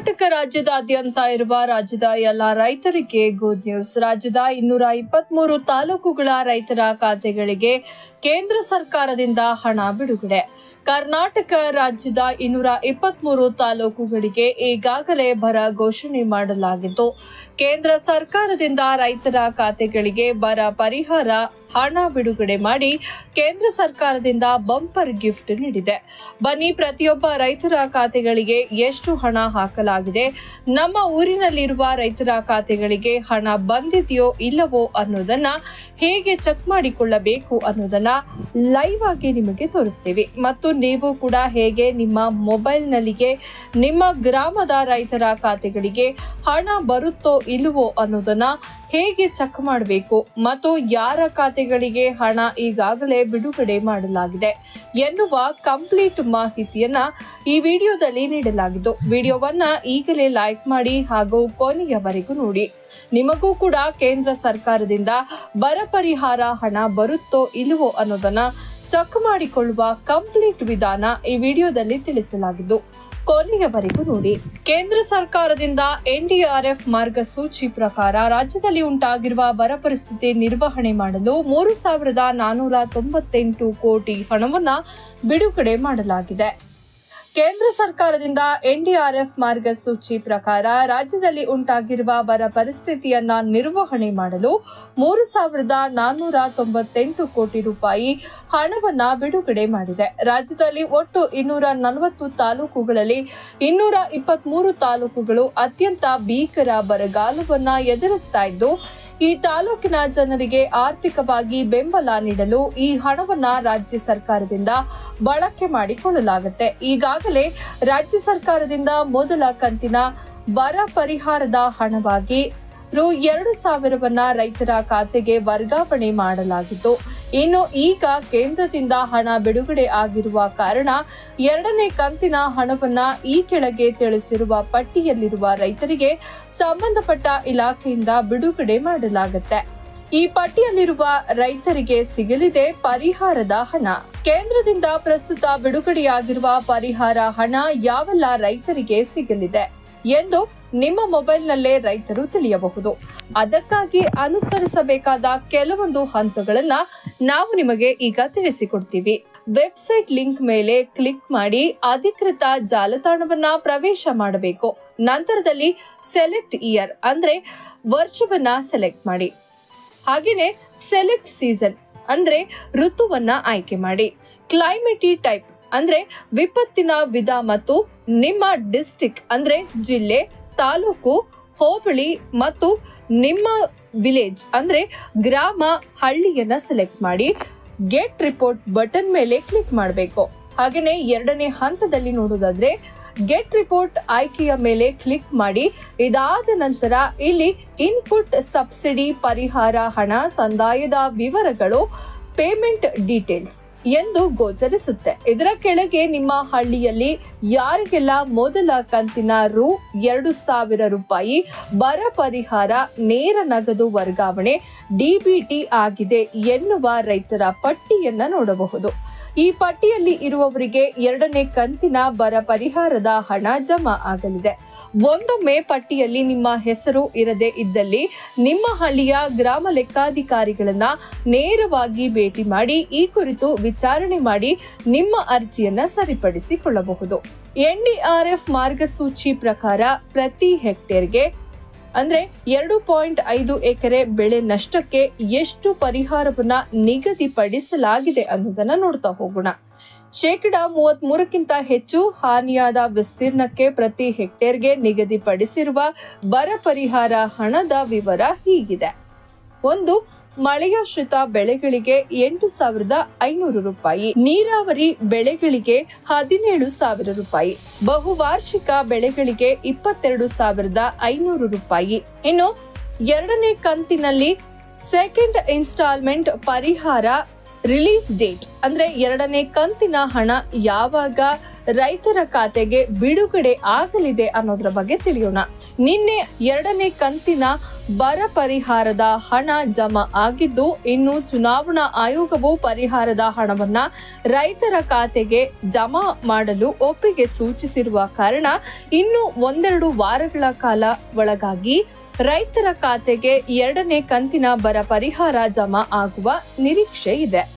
ಕರ್ನಾಟಕ ರಾಜ್ಯದಾದ್ಯಂತ ಇರುವ ರಾಜ್ಯದ ಎಲ್ಲ ರೈತರಿಗೆ ಗುಡ್ ನ್ಯೂಸ್ ರಾಜ್ಯದ ಇನ್ನೂರ ಇಪ್ಪತ್ಮೂರು ತಾಲೂಕುಗಳ ರೈತರ ಖಾತೆಗಳಿಗೆ ಕೇಂದ್ರ ಸರ್ಕಾರದಿಂದ ಹಣ ಬಿಡುಗಡೆ. ಕರ್ನಾಟಕ ರಾಜ್ಯದ ಇನ್ನೂರ ಇಪ್ಪತ್ಮೂರು ತಾಲೂಕುಗಳಿಗೆ ಈಗಾಗಲೇ ಬರ ಘೋಷಣೆ ಮಾಡಲಾಗಿದ್ದು ಕೇಂದ್ರ ಸರ್ಕಾರದಿಂದ ರೈತರ ಖಾತೆಗಳಿಗೆ ಬರ ಪರಿಹಾರ, ಹಣ ಬಿಡುಗಡೆ ಮಾಡಿ ಕೇಂದ್ರ ಸರ್ಕಾರದಿಂದ ಬಂಪರ್ ಗಿಫ್ಟ್ ನೀಡಿದೆ. ಬನ್ನಿ, ಪ್ರತಿಯೊಬ್ಬ ರೈತರ ಖಾತೆಗಳಿಗೆ ಎಷ್ಟು ಹಣ ಹಾಕಲಾಗಿದೆ? ನಮ್ಮ ಊರಿನಲ್ಲಿರುವ ರೈತರ ಖಾತೆಗಳಿಗೆ ಹಣ ಬಂದಿದೆಯೋ ಇಲ್ಲವೋ ಅನ್ನೋದನ್ನ ಹೇಗೆ ಚೆಕ್ ಮಾಡಿಕೊಳ್ಳಬೇಕು ಅನ್ನೋದನ್ನ ಲೈವ್ ಆಗಿ ನಿಮಗೆ ತೋರಿಸ್ತೀವಿ. ಮತ್ತು ನೀವು ಕೂಡ ಹೇಗೆ ನಿಮ್ಮ ಮೊಬೈಲ್ನಲ್ಲಿಗೆ ನಿಮ್ಮ ಗ್ರಾಮದ ರೈತರ ಖಾತೆಗಳಿಗೆ ಹಣ ಬರುತ್ತೋ ಇಲ್ಲವೋ ಅನ್ನೋದನ್ನ ಹೇಗೆ ಚೆಕ್ ಮಾಡಬೇಕು ಮತ್ತು ಯಾರ ಖಾತೆಗಳಿಗೆ ಹಣ ಈಗಾಗಲೇ ಬಿಡುಗಡೆ ಮಾಡಲಾಗಿದೆ ಎನ್ನುವ ಕಂಪ್ಲೀಟ್ ಮಾಹಿತಿಯನ್ನ ಈ ವಿಡಿಯೋದಲ್ಲಿ ನೀಡಲಾಗಿದ್ದು, ವಿಡಿಯೋವನ್ನ ಈಗಲೇ ಲೈಕ್ ಮಾಡಿ ಹಾಗೂ ಕೊನೆಯವರೆಗೂ ನೋಡಿ. ನಿಮಗೂ ಕೂಡ ಕೇಂದ್ರ ಸರ್ಕಾರದಿಂದ ಬರ ಪರಿಹಾರ ಹಣ ಬರುತ್ತೋ ಇಲ್ಲವೋ ಅನ್ನೋದನ್ನ ಚೆಕ್ ಮಾಡಿಕೊಳ್ಳುವ ಕಂಪ್ಲೀಟ್ ವಿಧಾನ ಈ ವಿಡಿಯೋದಲ್ಲಿ ತಿಳಿಸಲಾಗಿದ್ದು, ಕೊನೆಯವರೆಗೂ ನೋಡಿ. ಕೇಂದ್ರ ಸರ್ಕಾರದಿಂದ ಎನ್ಡಿಆರ್ಎಫ್ ಮಾರ್ಗಸೂಚಿ ಪ್ರಕಾರ ರಾಜ್ಯದಲ್ಲಿ ಉಂಟಾಗಿರುವ ಬರ ಪರಿಸ್ಥಿತಿ ನಿರ್ವಹಣೆ ಮಾಡಲು ಮೂರು ಸಾವಿರದ ನಾನೂರ ತೊಂಬತ್ತೆಂಟು ಕೋಟಿ ಹಣವನ್ನು ಬಿಡುಗಡೆ ಮಾಡಲಾಗಿದೆ. ಕೇಂದ್ರ ಸರ್ಕಾರದಿಂದ ಎನ್ಡಿಆರ್ಎಫ್ ಮಾರ್ಗಸೂಚಿ ಪ್ರಕಾರ ರಾಜ್ಯದಲ್ಲಿ ಉಂಟಾಗಿರುವ ಬರ ಪರಿಸ್ಥಿತಿಯನ್ನ ನಿರ್ವಹಣೆ ಮಾಡಲು ಮೂರು ಸಾವಿರದ ನಾನ್ನೂರ ತೊಂಬತ್ತೆಂಟು ಕೋಟಿ ರೂಪಾಯಿ ಹಣವನ್ನ ಬಿಡುಗಡೆ ಮಾಡಿದೆ. ರಾಜ್ಯದಲ್ಲಿ ಒಟ್ಟು ಇನ್ನೂರ ನಲವತ್ತು ತಾಲೂಕುಗಳಲ್ಲಿ ಇನ್ನೂರ ಇಪ್ಪತ್ಮೂರು ತಾಲೂಕುಗಳು ಅತ್ಯಂತ ಭೀಕರ ಬರಗಾಲವನ್ನ ಎದುರಿಸ್ತಾ ಇದ್ದು ಈ ತಾಲೂಕಿನ ಜನರಿಗೆ ಆರ್ಥಿಕವಾಗಿ ಬೆಂಬಲ ನೀಡಲು ಈ ಹಣವನ್ನ ರಾಜ್ಯ ಸರ್ಕಾರದಿಂದ ಬಳಕೆ ಮಾಡಿಕೊಳ್ಳಲಾಗುತ್ತೆ. ಈಗಾಗಲೇ ರಾಜ್ಯ ಸರ್ಕಾರದಿಂದ ಮೊದಲ ಕಂತಿನ ಬರ ಪರಿಹಾರದ ಹಣವಾಗಿ ರು ಎರಡು ಸಾವಿರವನ್ನ ರೈತರ ಖಾತೆಗೆ ವರ್ಗಾವಣೆ ಮಾಡಲಾಗಿತ್ತು. ಇನ್ನು ಈಗ ಕೇಂದ್ರದಿಂದ ಹಣ ಬಿಡುಗಡೆ ಆಗಿರುವ ಕಾರಣ ಎರಡನೇ ಕಂತಿನ ಹಣವನ್ನ ಈ ಕೆಳಗೆ ತಿಳಿಸಿರುವ ಪಟ್ಟಿಯಲ್ಲಿರುವ ರೈತರಿಗೆ ಸಂಬಂಧಪಟ್ಟ ಇಲಾಖೆಯಿಂದ ಬಿಡುಗಡೆ ಮಾಡಲಾಗುತ್ತೆ. ಈ ಪಟ್ಟಿಯಲ್ಲಿರುವ ರೈತರಿಗೆ ಸಿಗಲಿದೆ ಪರಿಹಾರದ ಹಣ. ಕೇಂದ್ರದಿಂದ ಪ್ರಸ್ತುತ ಬಿಡುಗಡೆಯಾಗಿರುವ ಪರಿಹಾರ ಹಣ ಯಾವೆಲ್ಲ ರೈತರಿಗೆ ಸಿಗಲಿದೆ ಎಂದು ನಿಮ್ಮ ಮೊಬೈಲ್ನಲ್ಲೇ ರೈತರು ತಿಳಿಯಬಹುದು. ಅದಕ್ಕಾಗಿ ಅನುಸರಿಸಬೇಕಾದ ಕೆಲವೊಂದು ಹಂತಗಳನ್ನ ನಾವು ನಿಮಗೆ ಈಗ ತಿಳಿಸಿಕೊಡ್ತೀವಿ. ವೆಬ್ಸೈಟ್ ಲಿಂಕ್ ಮೇಲೆ ಕ್ಲಿಕ್ ಮಾಡಿ ಅಧಿಕೃತ ಜಾಲತಾಣವನ್ನ ಪ್ರವೇಶ ಮಾಡಬೇಕು. ನಂತರದಲ್ಲಿ ಸೆಲೆಕ್ಟ್ ಇಯರ್ ಅಂದ್ರೆ ವರ್ಷವನ್ನ ಸೆಲೆಕ್ಟ್ ಮಾಡಿ. ಹಾಗೇನೆ ಸೆಲೆಕ್ಟ್ ಸೀಸನ್ ಅಂದ್ರೆ ಋತುವನ್ನ ಆಯ್ಕೆ ಮಾಡಿ. ಕ್ಲೈಮೇಟಿ ಟೈಪ್ ಅಂದ್ರೆ ವಿಪತ್ತಿನ ವಿಧ ಮತ್ತು ನಿಮ್ಮ ಡಿಸ್ಟಿಕ್ ಅಂದ್ರೆ ಜಿಲ್ಲೆ, ತಾಲೂಕು ಹೋಬಳಿ ಮತ್ತು ನಿಮ್ಮ ವಿಲೇಜ್ ಅಂದ್ರೆ ಗ್ರಾಮ ಹಳ್ಳಿಯನ್ನ ಸೆಲೆಕ್ಟ್ ಮಾಡಿ ಗೆಟ್ ರಿಪೋರ್ಟ್ ಬಟನ್ ಮೇಲೆ ಕ್ಲಿಕ್ ಮಾಡಬೇಕು. ಹಾಗೆಯೇ ಎರಡನೇ ಹಂತದಲ್ಲಿ ನೋಡೋದಾದ್ರೆ ಗೆಟ್ ರಿಪೋರ್ಟ್ ಆಯ್ಕೆಯ ಮೇಲೆ ಕ್ಲಿಕ್ ಮಾಡಿ, ಇದಾದ ನಂತರ ಇಲ್ಲಿ ಇನ್ಪುಟ್ ಸಬ್ಸಿಡಿ ಪರಿಹಾರ ಹಣ ಸಂದಾಯದ ವಿವರಗಳು ಪೇಮೆಂಟ್ ಡೀಟೇಲ್ಸ್ ಎಂದು ಗೋಚರಿಸುತ್ತೆ. ಇದರ ಕೆಳಗೆ ನಿಮ್ಮ ಹಳ್ಳಿಯಲ್ಲಿ ಯಾರಿಗೆಲ್ಲ ಮೊದಲ ಕಂತಿನ ರು ಎರಡು ಸಾವಿರ ರೂಪಾಯಿ ಬರ ಪರಿಹಾರ ನೇರ ನಗದು ವರ್ಗಾವಣೆ ಡಿಬಿಟಿ ಆಗಿದೆ ಎನ್ನುವ ರೈತರ ಪಟ್ಟಿಯನ್ನ ನೋಡಬಹುದು. ಈ ಪಟ್ಟಿಯಲ್ಲಿ ಇರುವವರಿಗೆ ಎರಡನೇ ಕಂತಿನ ಬರ ಪರಿಹಾರದ ಹಣ ಜಮಾ ಆಗಲಿದೆ. ಒಂದೊಮ್ಮೆ ಪಟ್ಟಿಯಲ್ಲಿ ನಿಮ್ಮ ಹೆಸರು ಇರದೇ ಇದ್ದಲ್ಲಿ ನಿಮ್ಮ ಹಳ್ಳಿಯ ಗ್ರಾಮ ಲೆಕ್ಕಾಧಿಕಾರಿಗಳನ್ನ ನೇರವಾಗಿ ಭೇಟಿ ಮಾಡಿ ಈ ಕುರಿತು ವಿಚಾರಣೆ ಮಾಡಿ ನಿಮ್ಮ ಅರ್ಜಿಯನ್ನ ಸರಿಪಡಿಸಿಕೊಳ್ಳಬಹುದು. ಎನ್ಡಿಆರ್ಎಫ್ ಮಾರ್ಗಸೂಚಿ ಪ್ರಕಾರ ಪ್ರತಿ ಹೆಕ್ಟೇರ್ಗೆ ಅಂದ್ರೆ ಎರಡು ಪಾಯಿಂಟ್ ಐದು ಎಕರೆ ಬೆಳೆ ನಷ್ಟಕ್ಕೆ ಎಷ್ಟು ಪರಿಹಾರವನ್ನ ನಿಗದಿಪಡಿಸಲಾಗಿದೆ ಅನ್ನೋದನ್ನ ನೋಡ್ತಾ ಹೋಗೋಣ. ಶೇಕಡ ಮೂವತ್ತ್ ಮೂರಕ್ಕಿಂತ ಹೆಚ್ಚು ಹಾನಿಯಾದ ವಿಸ್ತೀರ್ಣಕ್ಕೆ ಪ್ರತಿ ಹೆಕ್ಟೇರ್ಗೆ ನಿಗದಿಪಡಿಸಿರುವ ಬರ ಪರಿಹಾರ ಹಣದ ವಿವರ ಹೀಗಿದೆ. ಒಂದು, ಮಳೆಯಾಶ್ರಿತ ಬೆಳೆಗಳಿಗೆ ಎಂಟು ಸಾವಿರದ ಐನೂರು ರೂಪಾಯಿ, ನೀರಾವರಿ ಬೆಳೆಗಳಿಗೆ ಹದಿನೇಳು ಸಾವಿರ ರೂಪಾಯಿ, ಬಹುವಾರ್ಷಿಕ ಬೆಳೆಗಳಿಗೆ ಇಪ್ಪತ್ತೆರಡು ಸಾವಿರದ ಐನೂರು ರೂಪಾಯಿ. ಇನ್ನು, ಎರಡನೇ ಕಂತಿನಲ್ಲಿ ಸೆಕೆಂಡ್ ಇನ್ಸ್ಟಾಲ್ಮೆಂಟ್ ಪರಿಹಾರ ರಿಲೀಸ್ ಡೇಟ್ ಅಂದ್ರೆ ಎರಡನೇ ಕಂತಿನ ಹಣ ಯಾವಾಗ ರೈತರ ಖಾತೆಗೆ ಬಿಡುಗಡೆ ಆಗಲಿದೆ ಅನ್ನೋದ್ರ ಬಗ್ಗೆ ತಿಳಿಯೋಣ. ನಿನ್ನೆ ಎರಡನೇ ಕಂತಿನ ಬರ ಪರಿಹಾರದ ಹಣ ಜಮಾ ಆಗಿದ್ದು, ಇನ್ನು ಚುನಾವಣಾ ಆಯೋಗವು ಪರಿಹಾರದ ಹಣವನ್ನ ರೈತರ ಖಾತೆಗೆ ಜಮಾ ಮಾಡಲು ಒಪ್ಪಿಗೆ ಸೂಚಿಸಿರುವ ಕಾರಣ, ಇನ್ನು ಒಂದೆರಡು ವಾರಗಳ ಕಾಲ ಒಳಗಾಗಿ ರೈತರ ಖಾತೆಗೆ ಎರಡನೇ ಕಂತಿನ ಬರ ಪರಿಹಾರ ಜಮಾ ಆಗುವ ನಿರೀಕ್ಷೆ ಇದೆ.